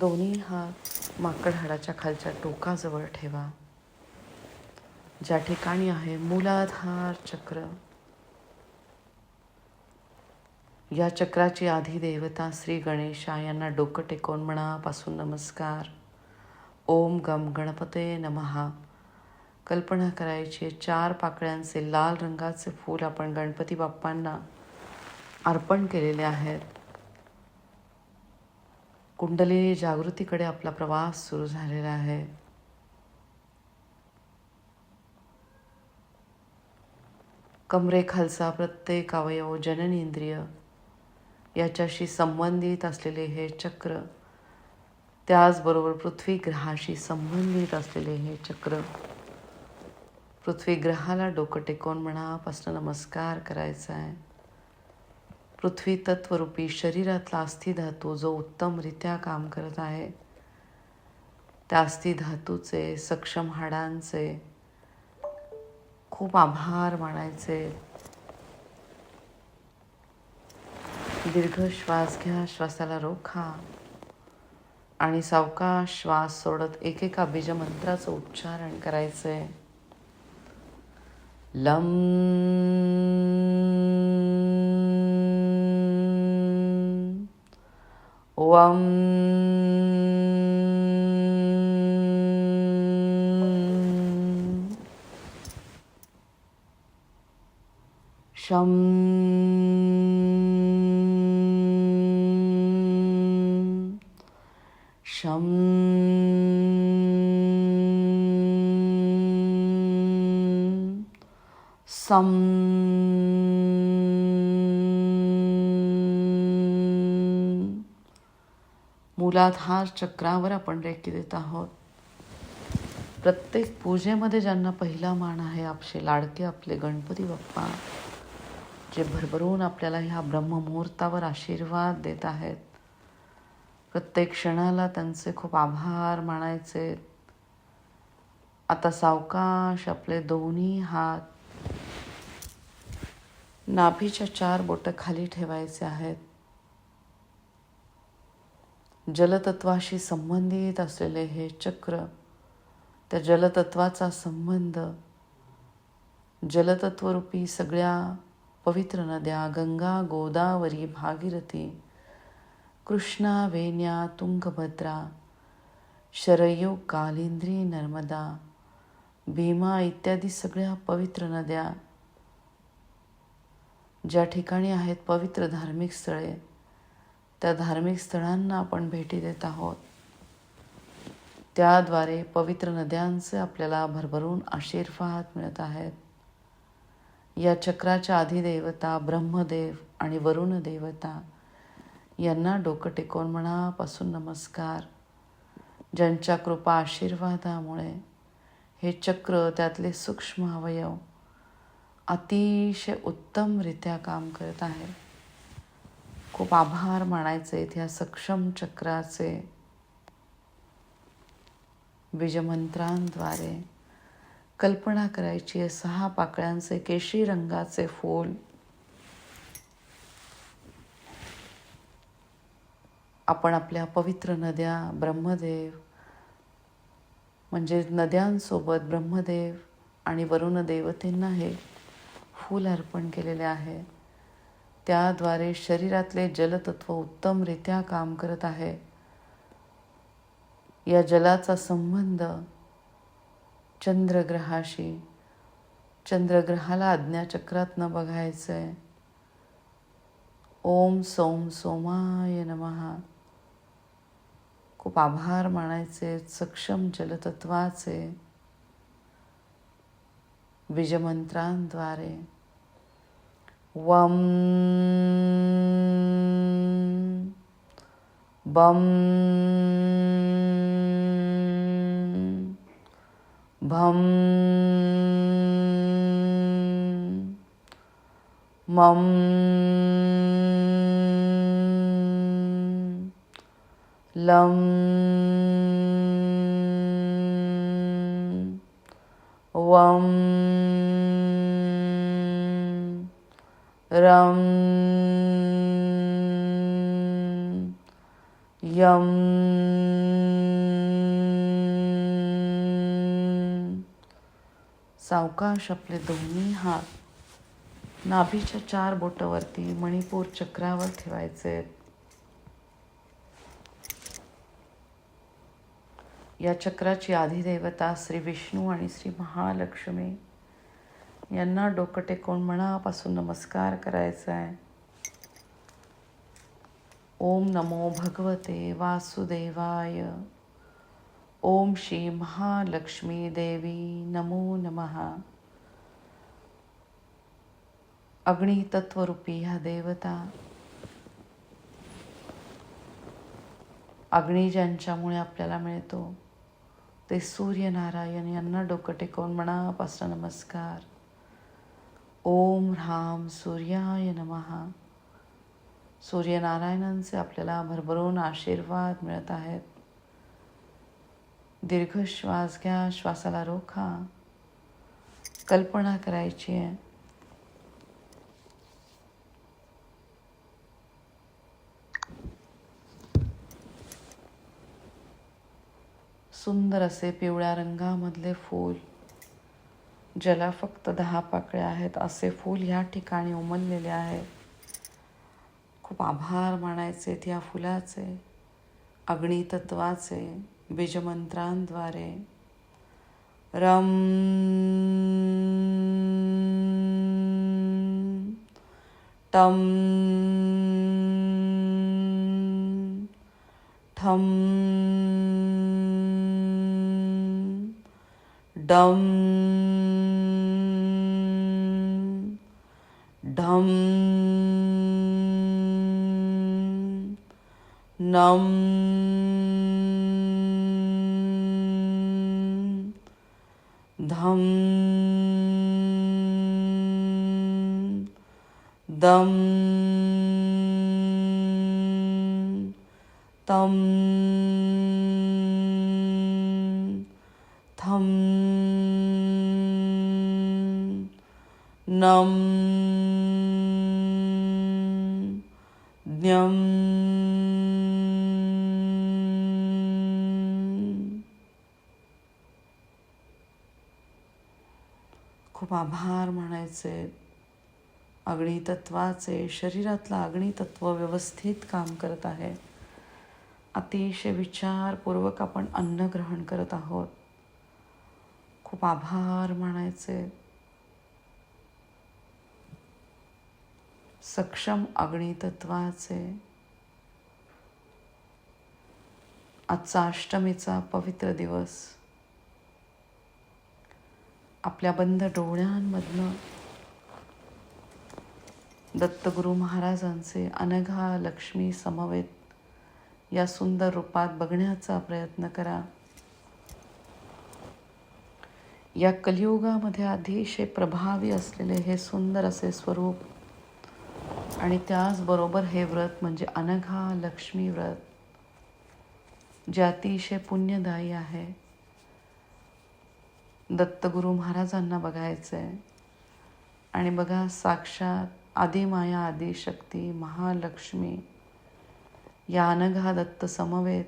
दोन्ही हात माकड हाडाच्या खालच्या टोकाजवळ ठेवा. ज्या ठिकाणी आहे मूलाधार चक्र या चक्राची आधी देवता श्री गणेशा यांना डोकं टेकवून मनापासून नमस्कार. ओम गम गणपते नमहा कल्पना करायची चार पाकळ्यांचे लाल रंगाचे फूल आपण गणपती बाप्पांना अर्पण केलेले आहेत. कुंडली जागृतीकडे आपला प्रवास सुरू झालेला आहे. कमरेखालचा प्रत्येक अवयव जननेंद्रिय याच्याशी संबंधित असलेले हे चक्र त्याचबरोबर पृथ्वी ग्रहाशी संबंधित असलेले हे चक्र. पृथ्वी ग्रहाला डोकं टेकवून मनापासून नमस्कार करायचा आहे. पृथ्वी तत्वरूपी शरीरातला अस्थिधातू जो उत्तमरित्या काम करत आहे त्या अस्थिधातूचे सक्षम हाडांचे खूप आभार मानायचे. दीर्घ श्वास घ्या श्वासाला रोखा आणि सावकाश श्वास सोडत एकेका बीजमंत्राचं उच्चारण करायचंय. लम शं सं मूलाधार चक्रावर आपण रेखी देत आहोत. प्रत्येक पूजेमध्ये ज्यांना पहिला मान आहे आपले लाडके आपले गणपती बाप्पा जे भरभरून आपल्याला ह्या ब्रह्ममुहूर्तावर आशीर्वाद देत आहेत. प्रत्येक क्षणाला त्यांचे खूप आभार मानायचे. आता सावकाश आपले दोन्ही हात नाभीच्या चार बोटं खाली ठेवायचे आहेत. जलतत्वाशी संबंधित असलेले हे चक्र त्या जलतत्वाचा संबंध जलतत्वरूपी सगळ्या पवित्र नद्या गंगा गोदावरी भागीरथी कृष्णा वेण्या तुंगभद्रा शरयू कालिंद्री नर्मदा भीमा इत्यादी सगळ्या पवित्र नद्या ज्या ठिकाणी आहेत पवित्र धार्मिक स्थळे त्या धार्मिक स्थळांना आपण भेटी देत आहोत. त्याद्वारे पवित्र नद्यांचे आपल्याला भरभरून आशीर्वाद मिळत आहेत. या चक्राच्या अधिदेवता ब्रह्मदेव आणि वरुण देवता यांना डोकं टेकवून मनापासून नमस्कार. ज्यांच्या कृपा आशीर्वादामुळे हे चक्र त्यातले सूक्ष्म अवयव अतिशय उत्तमरित्या काम करत आहे. खूप आभार मानायचे ह्या सक्षम चक्राचे बीजमंत्रांद्वारे. कल्पना करायची आहे सहा पाकळ्यांचे केशी रंगाचे फूल. आपण आपल्या पवित्र नद्या ब्रह्मदेव म्हणजे नद्यांसोबत ब्रह्मदेव आणि वरुण देवतेंना हे फूल अर्पण केलेले आहे. त्याद्वारे शरीरातले जलतत्व उत्तमरित्या काम करत आहे. या जलाचा संबंध चंद्रग्रहाशी चंद्रग्रहाला आज्ञाचक्रातनं बघायचं आहे ओम सोम सोमाय नमहा खूप आभार मानायचे सक्षम जलतत्वाचे बीजमंत्रांद्वारे वम बम भम मम लं यम यम सावकाश आपले दोन्ही हात नाभीच्या चार बोटावरती मणिपूर चक्रावर ठेवायचे. या चक्राची आधिदेवता श्री विष्णू आणि श्री महालक्ष्मी यांना डोकं टेकवून मनापासून नमस्कार करायचा आहे. ओम नमो भगवते वासुदेवाय. ओम श्री महालक्ष्मी देवी नमो नमः. अग्नितत्वरूपी ह्या देवता. अग्नी ज्यांच्यामुळे आपल्याला मिळतो ते सूर्यनारायण यांना डोकं टेकवून मनापासून नमस्कार. ओम ह्राम सूर्याय नमः. सूर्यनारायणांचे आपल्याला भरभरून आशीर्वाद मिळत आहेत. दीर्घ श्वास घ्या श्वासाला रोखा. कल्पना करायची आहे. सुंदर असे पिवळ्या रंगामधले फूल ज्याला फक्त दहा पाकळ्या आहेत असे फूल ह्या ठिकाणी उमललेले आहे खूप आभार मानायचे त्या फुलाचे अग्नितत्वाचे बीजमंत्रांद्वारे. रम टम ठम डम. ढम नम धम दम तम थम नम खूप आभार मानायचे अग्नितत्वाचे शरीरातलं अग्नितत्व व्यवस्थित काम करत आहे. अतिशय विचारपूर्वक आपण अन्न ग्रहण करत आहोत. खूप आभार मानायचे सक्षम अग्नितत्वाचे. आजचा अष्टमीचा पवित्र दिवस. आपल्या बंद डोळ्यांमधनं दत्तगुरु महाराजांचे अनघा लक्ष्मी समवेत या सुंदर रूपात बघण्याचा प्रयत्न करा. या कलियुगामध्ये अतिशय प्रभावी असलेले हे सुंदर असे स्वरूप आणि त्याचबरोबर हे व्रत म्हणजे अनघा लक्ष्मी व्रत जे अतिशय पुण्यदायी आहे. दत्तगुरु महाराजांना बघायचं आहे आणि बघा साक्षात आदिमाया आदिशक्ती महालक्ष्मी या अनघा दत्त समवेत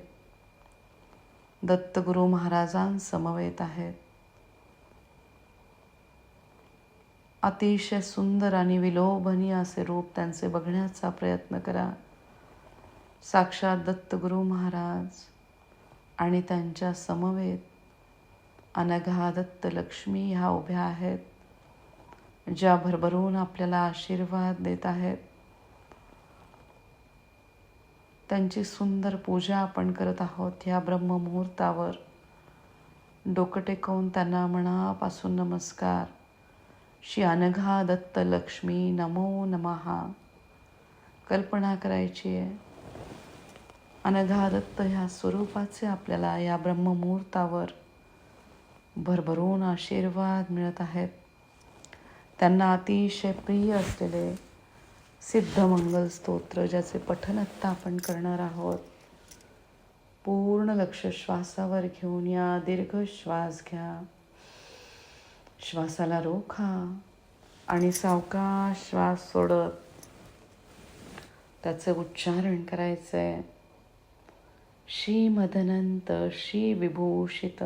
दत्तगुरु महाराजांसमवेत आहेत. अतिशय सुंदर आणि विलोभनीय असे रूप त्यांचे बघण्याचा प्रयत्न करा. साक्षात दत्तगुरु महाराज आणि त्यांच्या समवेत अनघा दत्त लक्ष्मी ह्या उभ्या आहेत ज्या भरभरून आपल्याला आशीर्वाद देत आहेत. त्यांची सुंदर पूजा आपण करत आहोत ह्या ब्रह्ममुहूर्तावर. डोकं टेकवून त्यांना मनापासून नमस्कार. श्री अनघा दत्त लक्ष्मी नमो नमहा कल्पना करायची आहे. अनघा दत्त ह्या स्वरूपाचे आपल्याला या ब्रह्ममुहूर्तावर भरभरून आशीर्वाद मिळत आहेत. त्यांना अतिशय प्रिय असलेले सिद्धमंगल स्तोत्र ज्याचे पठन आत्ता आपण करणार आहोत. पूर्ण लक्ष श्वासावर घेऊन या दीर्घ श्वास घ्या. श्वासाला रोखा आणि सावकाश श्वास सोडत त्याचं उच्चारण करायचं आहे श्री विभूषित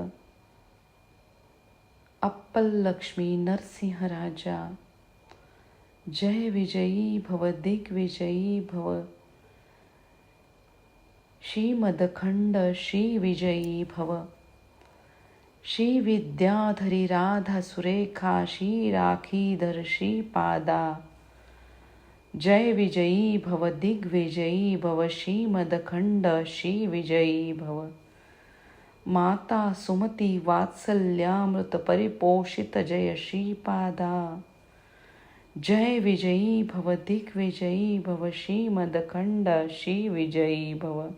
अप्पल लक्ष्मी नरसिंह राजा जय विजयी भव दिग्विजयी भव. श्रीमदखंड श्रीविजयी भव. श्रीविद्याधरी राधा सुरेखा श्री राखीधर श्रीपादा जय विजयी भव दिग्विजयी भव श्रीमदखंड श्रीविजयी भव। माता सुमती वात्सल्यामृत परिपोषित जय श्रीपादा जय विजयी भव दिग्विजयी भव श्रीमदखंड श्रीविजयी भव।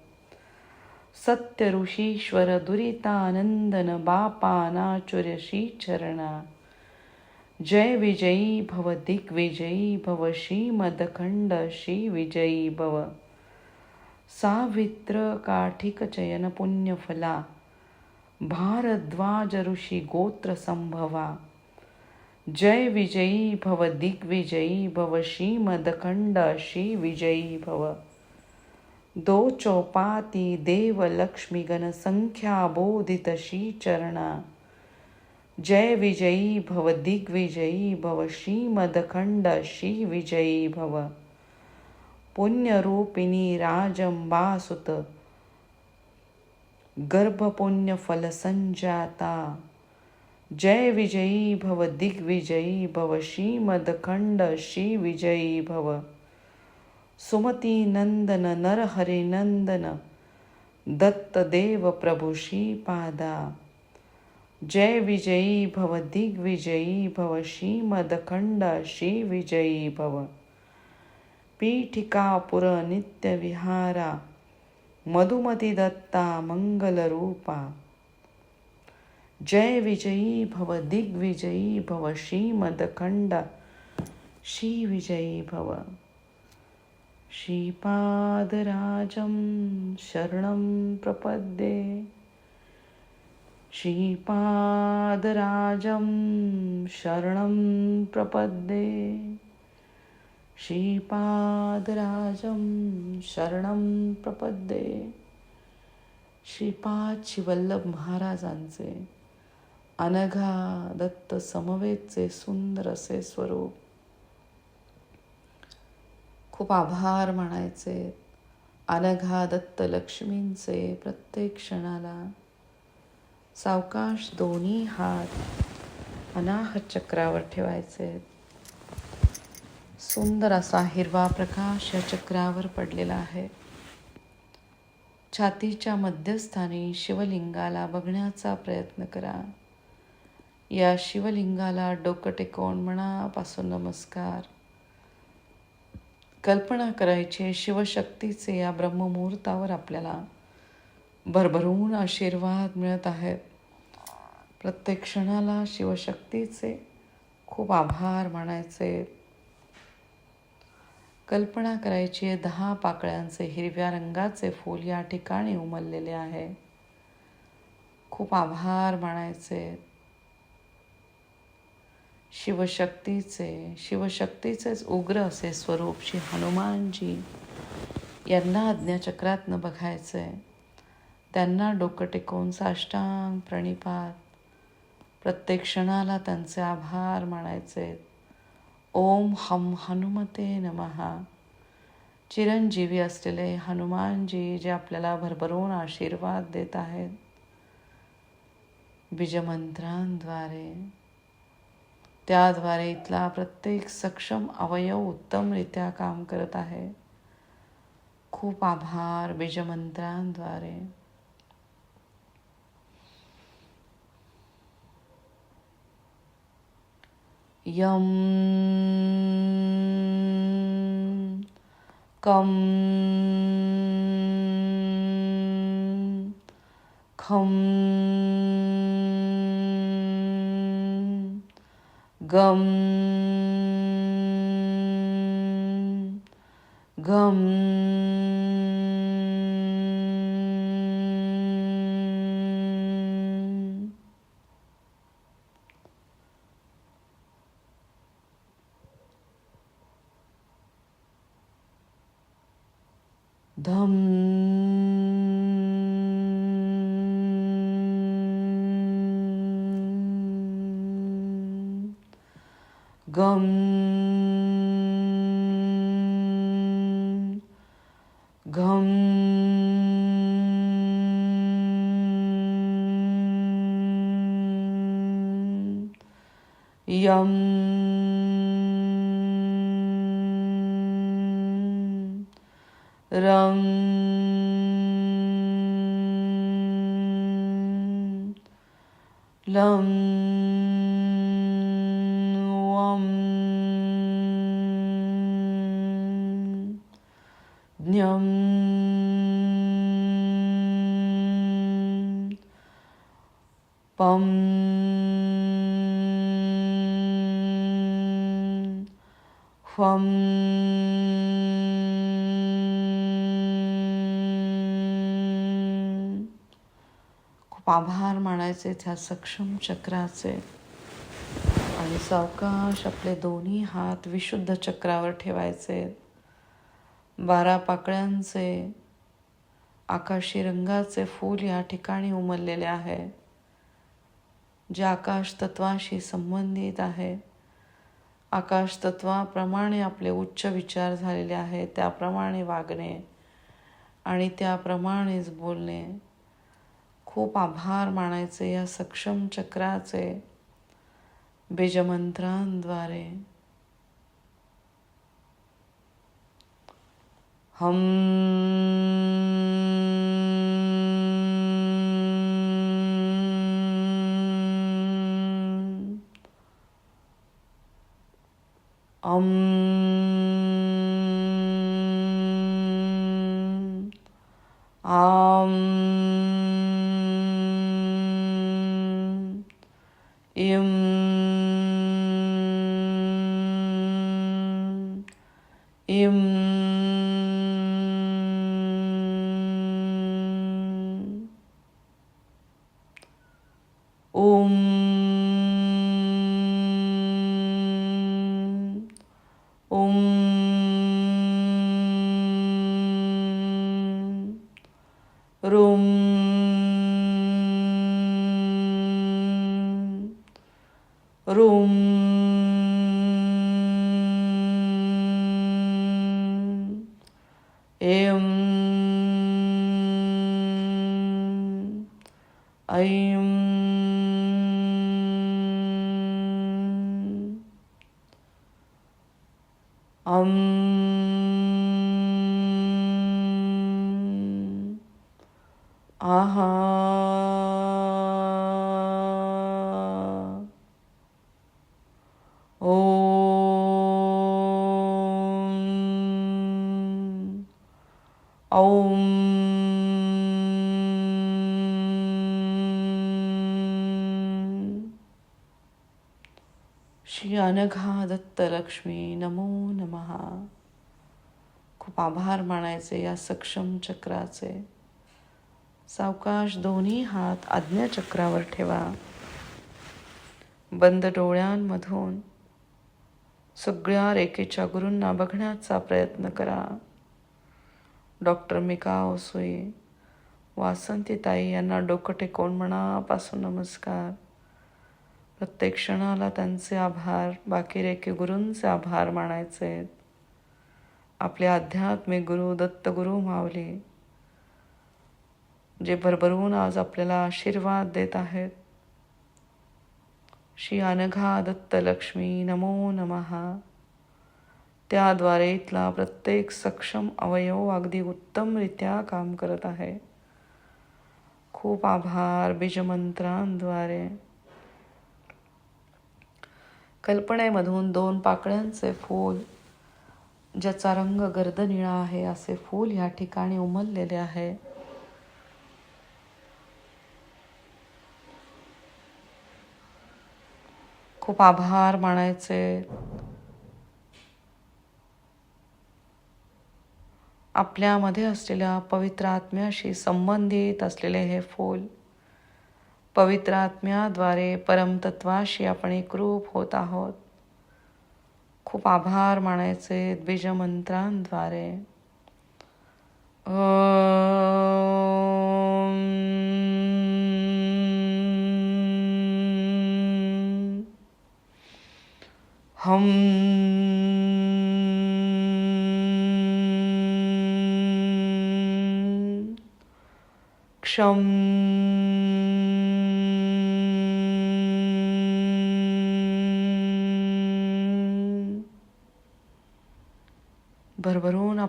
सत्य ऋषीश्वर दुरितानंदन बापानाचुर्य श्रीचरणा जय विजयी भव दिग्विजयी भव श्रीमदखंड श्रीविजयी भव सावित्र काठिक चयन पुण्यफला भारद्वाज ऋषी गोत्र संभवा जय विजयी भव दिग्विजयी भव श्रीमदखंड श्रीविजयी भव दो चौपाती देव लक्ष्मी गण संख्या बोधित चरणा जय विजयी भव दिग्विजयी भव श्रीमदखंड श्री विजयी भव। पुण्यरूपिणी राजंबासुत संजाता। जय विजयी भव दिग्विजयी भव श्रीमदखंड श्री विजयी भव। सुमती नंदन नरहरे नंदन दत्तदेव प्रभु श्रीपादा। जय विजयी भव दिग्विजयी भव श्रीमदखंड श्री विजयी भव। पीठिकापुर नित्यविहारा मधुमती दत्ता मंगलरूपा जय विजयी भव दिग्विजयी भव श्रीमदखंड विजयी भव। श्रीपादराजं शरणं प्रपद्ये। श्रीपादराजं शरणं प्रपद्ये। श्रीपादराजं शरणं प्रपद्ये। श्रीपाद शिवल्लभ महाराजांचे अनघा दत्त समवेतचे सुंदर असे स्वरूप खूप आभार म्हणायचे. अनघा दत्त लक्ष्मींचे प्रत्येक क्षणाला. सावकाश दोन्ही हात अनाहत चक्रावर ठेवायचे. सुंदर असा हिरवा प्रकाश या चक्रावर पडलेला आहे. छातीच्या मध्यस्थानी शिवलिंगाला बघण्याचा प्रयत्न करा. या शिवलिंगाला डोकं टेकवून मनापासून नमस्कार. कल्पना करायची शिवशक्तीचे या ब्रह्ममुहूर्तावर आपल्याला भरभरून आशीर्वाद मिळत आहेत. प्रत्येक क्षणाला शिवशक्तीचे खूप आभार मानायचे. कल्पना करायची आहे. दहा पाकळ्यांचे हिरव्या रंगाचे फूल या ठिकाणी उमललेले आहे. खूप आभार मानायचे. शिवशक्तीचे शिवशक्तीचेच उग्र असे स्वरूप श्री हनुमानजी यांना आज्ञाचक्रातनं बघायचं आहे त्यांना डोकं टेकवून साष्टांग प्रणिपात. प्रत्येक क्षणाला त्यांचे आभार मानायचे. ओम हम हनुमते नमहा चिरंजीवी असलेले हनुमानजी जे आपल्याला भरभरून आशीर्वाद देत आहेत. बीजमंत्रांद्वारे. त्याद्वारे इथला प्रत्येक सक्षम अवयव उत्तमरित्या काम करत आहे. खूप आभार बीजमंत्रांद्वारे. यम कम खम गम गम धम गम घम यम पाभार आभार मानायचे त्या सक्षम चक्राचे. आणि सावकाश आपले दोन्ही हात विशुद्ध चक्रावर ठेवायचे. बारा पाकळ्यांचे आकाशी रंगाचे फूल या ठिकाणी उमललेले आहे जे आकाश तत्वाशी संबंधित आहे. आकाश तत्वाप्रमाणे आपले उच्च विचार झालेले आहेत त्याप्रमाणे वागणे आणि त्याप्रमाणेच बोलणे. खूप आभार मानायचे या सक्षम चक्राचे बीजमंत्रांद्वारे. हम आम І अम आहा ॐ ॐ श्री अनघा लक्ष्मी नमो नमः. खूप आभार मानायचे या सक्षम चक्राचे. सावकाश दोन्ही हात आज्ञाचक्रावर ठेवा. बंद डोळ्यांमधून सगळ्या रेखेच्या गुरूंना बघण्याचा प्रयत्न करा. डॉक्टर मिका ओसोई वासंतीताई यांना डोकं टेकवून मनापासून नमस्कार. प्रत्येक क्षणाला त्यांचे आभार बाकी रेखे गुरूंचे आभार मानायचे आहेत. आपले आध्यात्मिक गुरु दत्तगुरु मावली जे भरभरून आज आपल्याला आशीर्वाद देत आहेत. श्री अनघा दत्तलक्ष्मी नमो नमहा त्याद्वारे इथला प्रत्येक सक्षम अवयव अगदी उत्तमरित्या काम करत आहे. खूप आभार बीजमंत्रांद्वारे. कल्पनेमधून दोन पाकळ्यांचे फूल ज्याचा रंग गर्द निळा आहे असे फूल या ठिकाणी उमललेले आहे. खूप आभार मानायचे. आपल्यामध्ये असलेल्या पवित्र आत्म्याशी संबंधित असलेले हे फूल पवित्र आत्म्याद्वारे परमतत्वाशी आपण एकरूप होत आहोत. खूप आभार मानायचे बीजमंत्रांद्वारे हम क्षम.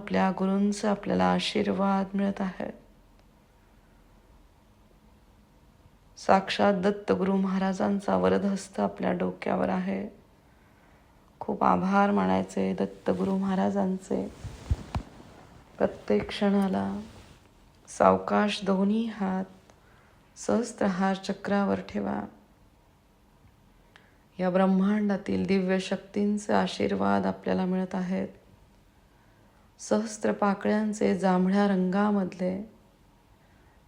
आपल्या गुरूंचे आपल्याला आशीर्वाद मिळत आहे. साक्षात दत्तगुरु महाराजांचा वरदहस्त आपल्या डोक्यावर आहे. खूप आभार मानायचे दत्तगुरु महाराजांचे. प्रत्येक क्षणाला सावकाश दोन्ही हात सहस्त्रहार चक्रावर ठेवा. या ब्रह्मांडातील दिव्य शक्तींचे आशीर्वाद आपल्याला मिळत आहेत. सहस्त्र पाकळ्यांचे जांभळ्या रंगामधले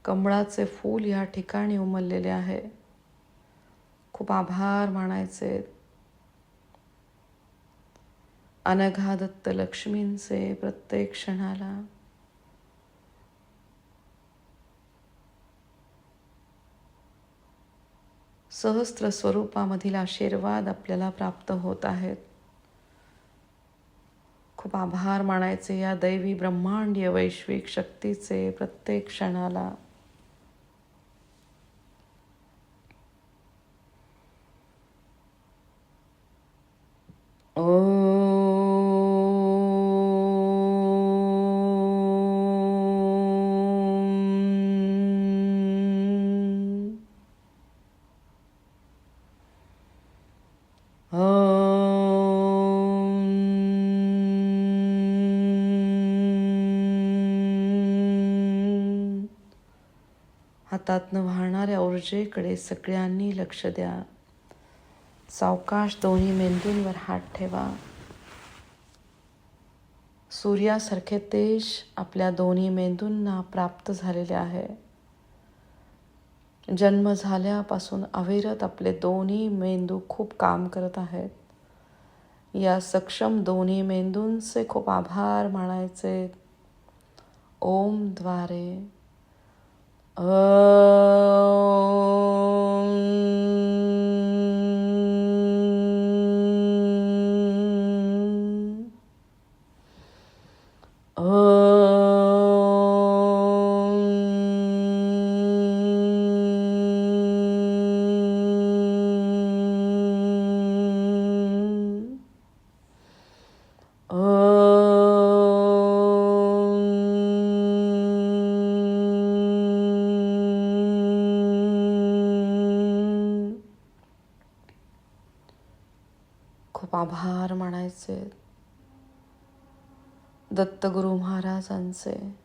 कमळाचे फूल या ठिकाणी उमललेले आहे. खूप आभार मानायचे. अनघा दत्त लक्ष्मींचे प्रत्येक क्षणाला. सहस्त्र स्वरूपामधील आशीर्वाद आपल्याला प्राप्त होत आहेत. खूप आभार मानायचे. या दैवी ब्रह्मांडीय वैश्विक शक्तीचे प्रत्येक क्षणाला हातातनं वाहणाऱ्या ऊर्जेकडे सगळ्यांनी लक्ष द्या. सावकाश दोन्ही मेंदूंवर हात ठेवा. सूर्यासारखे तेज आपल्या दोन्ही मेंदूंना प्राप्त झालेले आहे. जन्म झाल्यापासून अविरत आपले दोन्ही मेंदू खूप काम करत आहेत. या सक्षम दोन्ही मेंदूंचे खूप आभार मानायचे. ओमद्वारे खूप दत्तगुरु महाराजांचे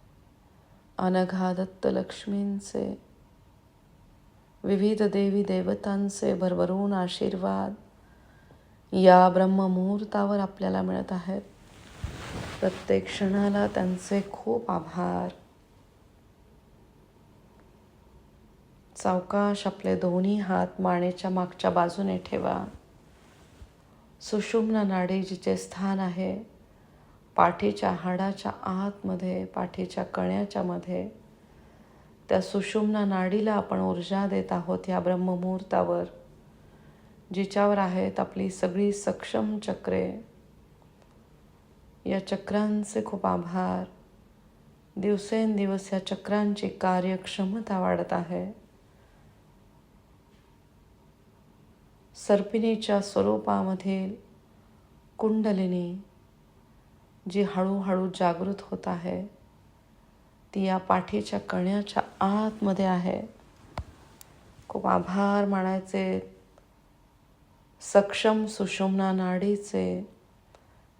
अनघा दत्त लक्ष्मींचे विविध देवी देवतांचे भरभरून आशीर्वाद या ब्रह्ममुहूर्तावर आपल्याला मिळत आहेत. प्रत्येक क्षणाला त्यांचे खूप आभार. सावकाश आपले दोन्ही हात मानेच्या मागच्या बाजूने ठेवा. सुषुम्ना नाडी जिचे स्थान आहे. पाठीच्या हाडाच्या आतमध्ये पाठीच्या कण्याच्या मध्ये. त्या सुषुम्ना नाडीला आपण ऊर्जा देत आहोत या ब्रह्ममुहूर्तावर जिच्यावर आहेत आपली सगळी सक्षम चक्रे. या चक्रांचे खूप आभार. दिवसेंदिवस या चक्रांची कार्यक्षमता वाढत आहे. सर्पिणीच्या स्वरूपामधील कुंडलिनी जी हळूहळू जागृत होत आहे ती या पाठीच्या कण्याच्या आतमध्ये आहे. खूप आभार मानायचे. सक्षम सुषुम्ना नाडीचे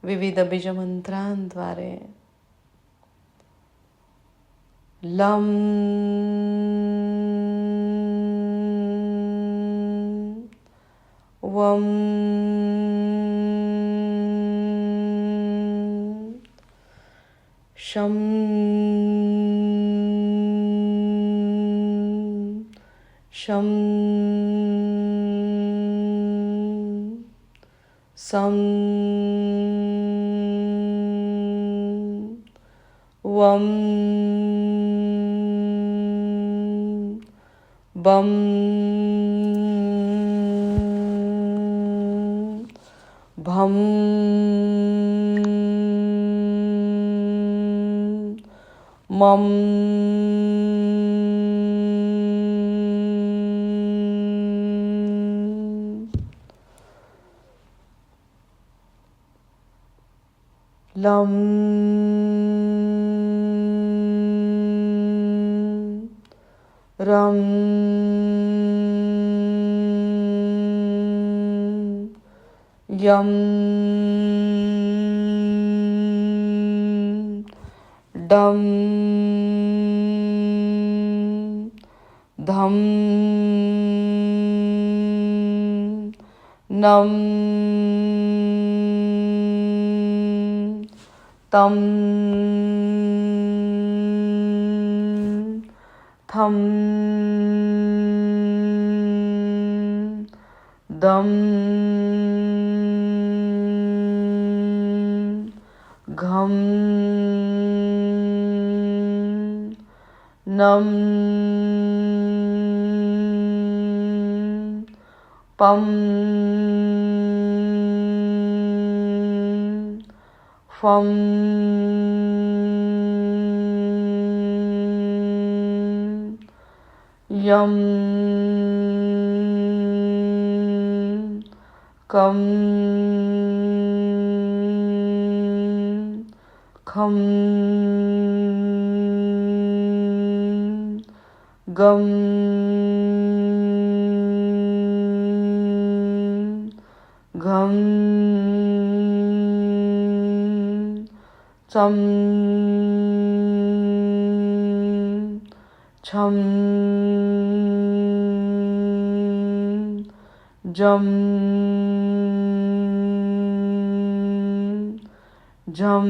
विविध बीजमंत्रांद्वारे. लम. वम. शम शम सम वम बम भम मम लं रं यं डं धं नं तं थं दं நம் பம் ஃபம் யம் கம் கம் खं गं घं चं छं जं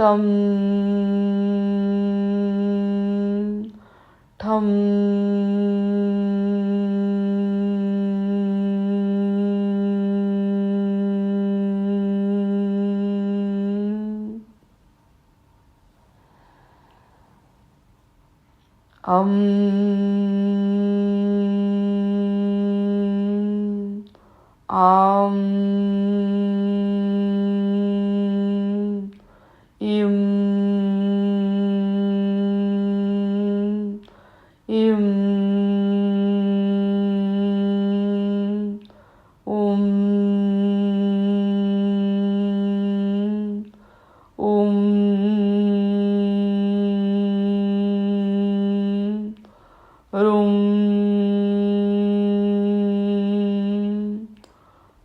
ทำทำ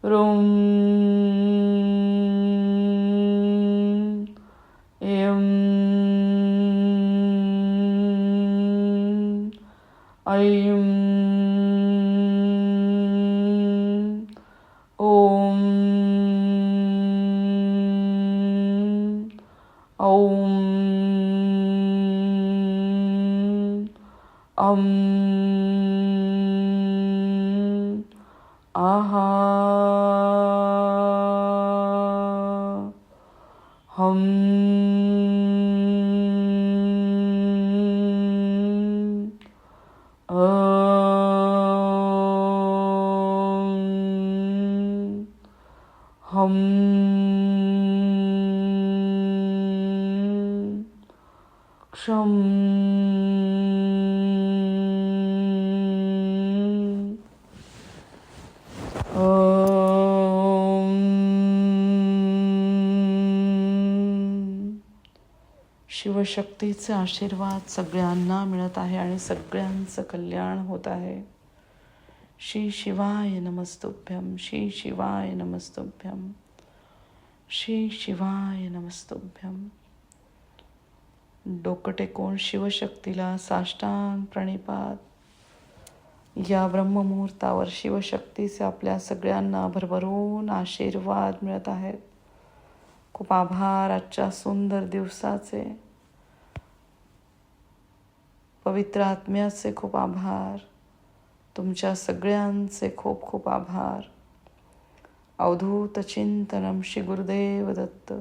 롱 शिवशक्तीचे आशीर्वाद सगळ्यांना मिळत आहे आणि सगळ्यांचं कल्याण होत आहे. श्री शिवाय नमस्तुभ्यम श्री शिवाय नमस्तुभ्यम श्री शिवाय नमस्तुभ्यम डोकं टेकून शिवशक्तीला साष्टांग प्रणिपात. या ब्रह्ममुहूर्तावर शिवशक्तीचे आपल्या सगळ्यांना भरभरून आशीर्वाद मिळत आहेत. खूप आभार आजच्या सुंदर दिवसाचे. पवित्र आत्म्याचे खूप आभार. तुमच्या सगळ्यांचे खूप खूप आभार. अवधूत चिंतनम श्री गुरुदेव दत्त.